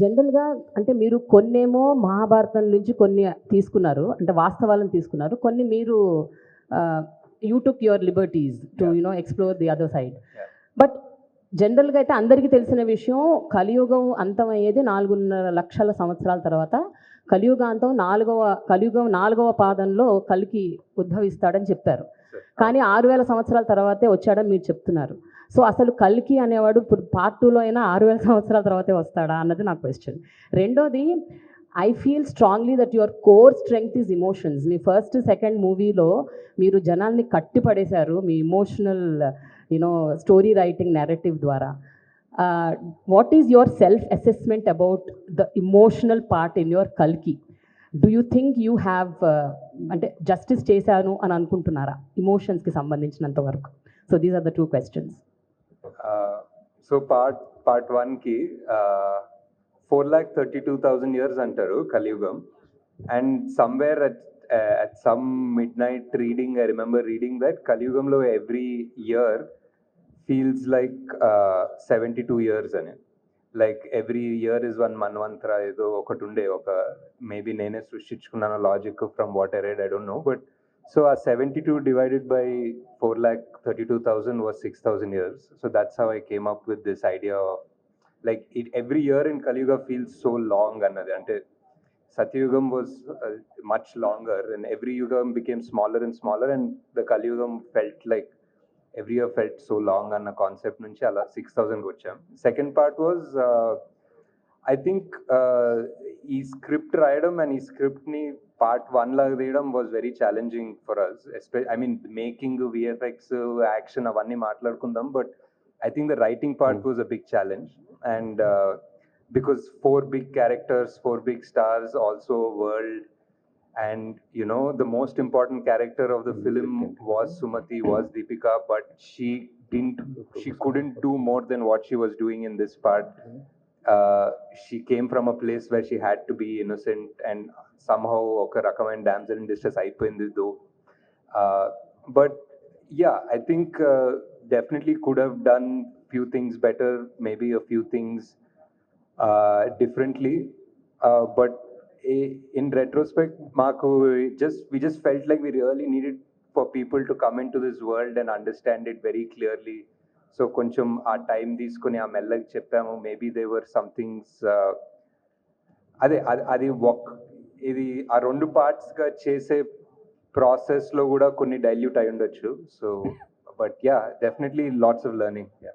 జనరల్గా అంటే మీరు కొన్నేమో మహాభారతం నుంచి కొన్ని తీసుకున్నారు అంటే వాస్తవాలను తీసుకున్నారు. కొన్ని మీరు you took your liberties to you know explore the other side. But జనరల్గా అయితే అందరికీ తెలిసిన విషయం కలియుగం అంతమయ్యేది నాలుగున్నర లక్షల సంవత్సరాల తర్వాత కలియుగాంతం నాలుగవ కలియుగం నాలుగవ పాదంలో కలికి ఉద్భవిస్తాడని చెప్పారు. కానీ ఆరు వేల సంవత్సరాల తర్వాతే వచ్చాడని మీరు చెప్తున్నారు. సో అసలు కల్కి అనేవాడు ఇప్పుడు పార్ట్ టూలో అయినా ఆరు వేల సంవత్సరాల తర్వాతే వస్తాడా అన్నది నా క్వశ్చన్ రెండోది I feel strongly that your core strength is emotions me first second మూవీలో మీరు జనాల్ని కట్టి పడేశారు మీ emotional you know story writing narrative ద్వారా. What is your self assessment about the emotional part in your కల్కి? Do you think you have అంటే justice చేశాను అని అనుకుంటున్నారా? ఇమోషన్స్కి సంబంధించినంత వరకు. So these are the two questions so part part వన్కి four lakh thirty two thousand years అంటారు Kaliyugam. And somewhere at at some midnight reading I remember reading that కలియుగంలో every year feels like seventy two years అని. Like every year is one మన్వంతర ఏదో ఒకటి ఉండే ఒక maybe నేనే సృష్టించుకున్నాను logic from what I read I don't know but so uh seventy two divided by four lakh thirty two thousand was six thousand years so that's how I came up with this idea like it every year in Kaliyuga feels so long అన్నది అంటే సత్యయుగం was much longer and every యుగం became smaller and smaller and the కలియుగం felt like every year felt so long అన్న concept నుంచి అలా six థౌజండ్కి వచ్చాం second part was I think ఈ స్క్రిప్ట్ రాయడం అండ్ ఈ స్క్రిప్ట్ని పార్ట్ వన్ లాగా తీయడం was very challenging for us espe I mean making VFX action అవన్నీ మాట్లాడుకుందాం but I think the writing part was a big challenge and because four big characters four big stars also world and you know the most important character of the film was sumati was deepika but she didn't she couldn't do more than what she was doing in this part uh, she came from a place where she had to be innocent and somehow ఒక రకమైన damsel in distress అయిపోయింది though but yeah i think uh, definitely could have done few things better maybe a few things uh, differently uh, but i- in retrospect marco just we just felt like we really needed for people to come into this world and understand it very clearly so కొంచెం ఆ time తీసుకుని ఆ మెల్లకి చెప్పాము. Maybe they were somethings అదే అది అది ఒక్ ఇది ఆ రెండు పార్ట్స్గా చేసే ప్రాసెస్లో కూడా కొన్ని డైల్యూట్ అయి ఉండొచ్చు. So but yeah definitely lots of learning yeah.